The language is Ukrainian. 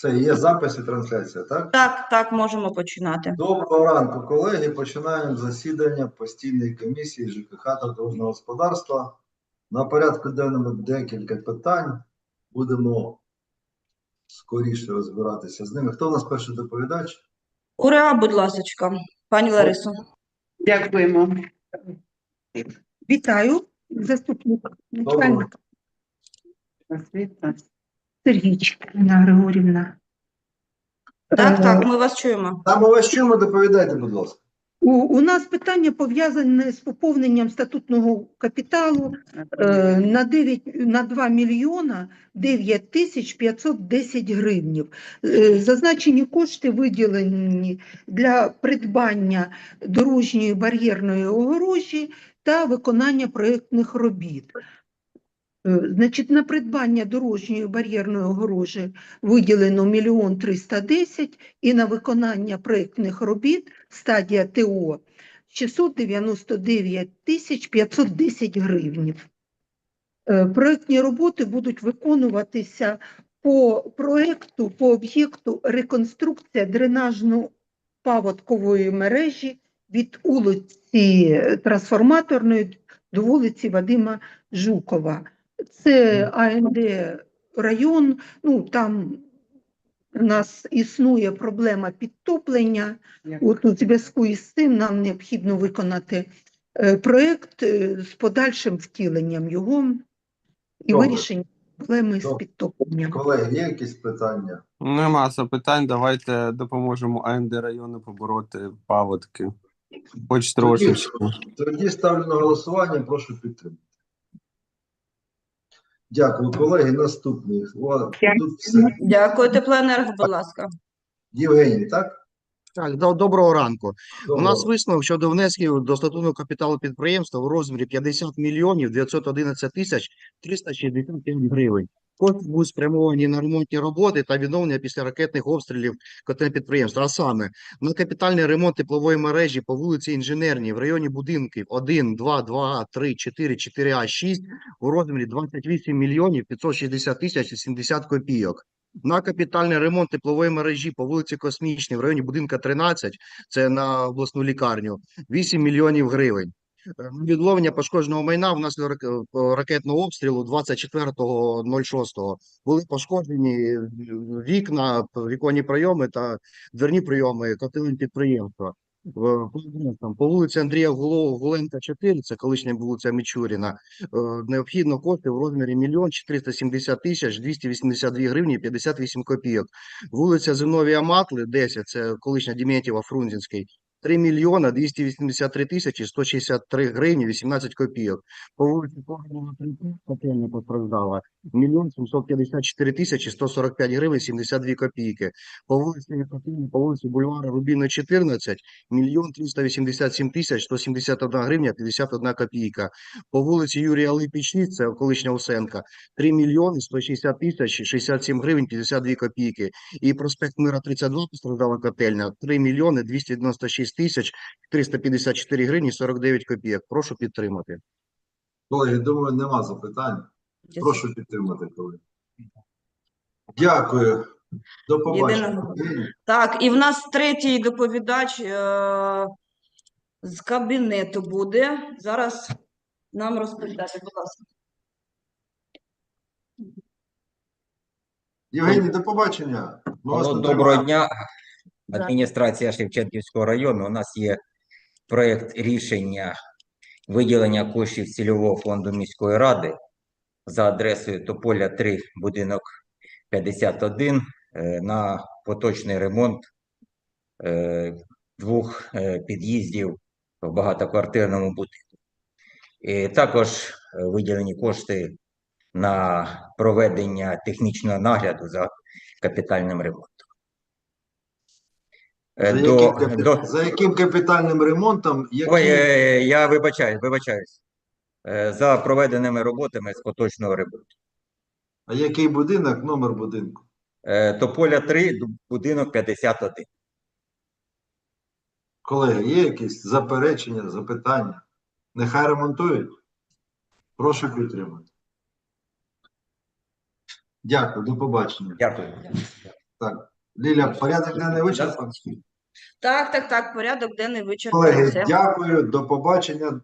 Все, є запис і трансляція, так? Так, так, можемо починати. Доброго ранку, колеги. Починаємо засідання постійної комісії ЖКХ та дорожнього господарства. На порядку денному декілька питань. Будемо скоріше розбиратися з ними. Хто у нас перший доповідач? Ура, будь ласочка, пані Ларисо. Дякуємо. Вітаю, заступник начальника освіти Сергійчик Інна Григорівна. Так, Е, так, ми вас чуємо. Там у вас чому доповідайте, будь ласка. У, у нас питання пов'язане з поповненням статутного капіталу е, на 9, на 2 мільйона 9 тисяч 510 гривнів. Е, зазначені кошти виділені для придбання дорожньої бар'єрної огорожі та виконання проєктних робіт. Е, Значить, на придбання дорожньої бар'єрної огорожі виділено 1 мільйон 310 і на виконання проєктних робіт стадія ТО 699 тисяч 510 гривнів. Е, Проєктні роботи будуть виконуватися по проєкту, по об'єкту реконструкція дренажно-паводкової мережі від вулиці Трансформаторної до вулиці Вадима Жукова. Це АНД район, ну там у нас існує проблема підтоплення. От у зв'язку із цим нам необхідно виконати е, проєкт е, з подальшим втіленням його і Добре. вирішенням проблеми з Добре. підтопленням. Колеги, є якісь питання? Нема запитань. Давайте допоможемо АНД району побороти паводки. Хоч Тоді- трошечки. Тоді ставлю на голосування, прошу підтримати. Дякую, колеги. Наступний. О, Тут все. Дякую, теплоенерго, будь ласка. Євгеній, так? Так, до- доброго ранку. У нас висновок щодо внесків до статутного капіталу підприємства у розмірі 50 мільйонів 911 тисяч 365 гривень. Кошти будуть спрямовані на ремонтні роботи та відновлення після ракетних обстрілів котельних підприємства. А саме на капітальний ремонт теплової мережі по вулиці Інженерній в районі будинків 1, 2, 2, 3, 4, 4А, 6 у розмірі 28 мільйонів 560 тисяч і 70 копійок. На капітальний ремонт теплової мережі по вулиці Космічній в районі будинка 13, це на обласну лікарню, 8 мільйонів гривень. Е, Відловлення пошкодженого майна внаслідок е, ракетного обстрілу 24.06 були пошкоджені е, вікна, віконні прийоми та дверні прийоми котелень підприємства. В- по вулиці Андрія Гуленка 4, це колишня вулиця Мічуріна, е, необхідно кошти в розмірі 1 470 тисяч 282 гривні 58 копійок. Вулиця Зиновія Матли, 10, це колишня Дементьєва Фрунзенський, 3 мільйона 283 тисячі 163 гривні 18 копійок. По вулиці Погребова 3, котельня постраждала, 1 754 тисячі 145 гривень 72 копійки. По вулиці Котельня, по вулиці Бульвара Рубіна 14, мільйон 387 тисяч 171 гривня 51 копійка. По вулиці Юрія Липі 6, це колишня Усенка, 3 мільйони 160 тисяч 67 гривень 52 копійки. І проспект Мира 32 постраждала котельня, 3 мільйони 296 тисяч 354 гривні 49 копійок. Прошу підтримати. Колеги, думаю, нема запитань. Прошу підтримати, колеги. Дякую. До побачення. Так, і в нас третій доповідач е, з кабінету буде. Зараз нам розповідати, будь ласка. Євгеній, до побачення. Не доброго дня. Адміністрація Шевченківського району. У нас є проєкт рішення виділення коштів цільового фонду міської ради за адресою Тополя 3, будинок 51 е, на поточний ремонт е, двох е, під'їздів в багатоквартирному будинку. І також виділені кошти на проведення технічного нагляду за капітальним ремонтом. Е, За, До, яким, до, за яким капітальним ремонтом, які... ой, е, я вибачаю, вибачаюсь. Е, За проведеними роботами з поточного ремонту. а який будинок, номер будинку? Тополя 3, будинок 51. Колеги, є якісь заперечення, запитання? Нехай ремонтують? Прошу підтримати. Дякую, до побачення. Дякую. Так, Ліля, порядок денний вичерпаний? Так, так, так, порядок денний вичерпаний. Колеги, все. дякую, до побачення.